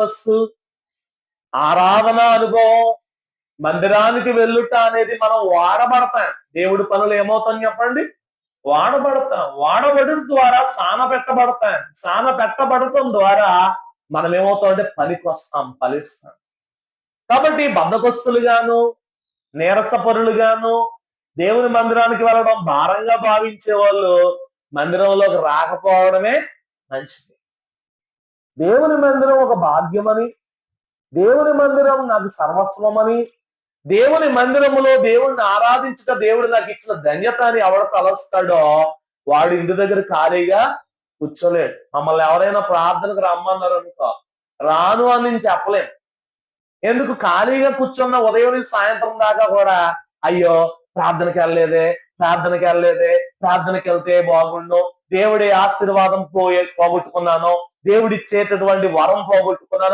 Purpose ఆరాధన అనుభవం మందిరానికి వెళ్ళుట అనేది మనం వాడబడతాం. దేవుడి పనులు ఏమవుతాం చెప్పండి? వాడబడతాం. వాడబడడం ద్వారా సాన పెట్టబడతాం. సాన పెట్టబడటం ద్వారా మనం ఏమవుతాం అంటే పనికి వస్తాం ఫలిస్తాం. కాబట్టి బద్దకొస్తులుగాను నీరసపరులుగాను దేవుని మందిరానికి వెళ్ళడం భారంగా భావించే వాళ్ళు మందిరంలోకి రాకపోవడమే మంచిది. దేవుని మందిరం ఒక భాగ్యమని దేవుని మందిరం నాకు సర్వస్వమని దేవుని మందిరములో దేవుణ్ణి ఆరాధించక దేవుడు నాకు ఇచ్చిన ధన్యత అని ఎవడు తలస్తాడో వాడు ఇంటి దగ్గర ఖాళీగా కూర్చోలేడు. మమ్మల్ని ఎవరైనా ప్రార్థనకు రమ్మన్నారు అనుకో రాను అని నేను చెప్పలేను. ఎందుకు? ఖాళీగా కూర్చున్న ఉదయం నుంచి సాయంత్రం దాకా కూడా అయ్యో ప్రార్థనకి వెళ్ళలేదే ప్రార్థనకి వెళ్ళలేదే ప్రార్థనకి వెళ్తే బాగుండు దేవుడి ఆశీర్వాదం పోయే పోగొట్టుకున్నాను. దేవుడి ఇచ్చేటటువంటి వరం పోగొట్టుకున్నాను.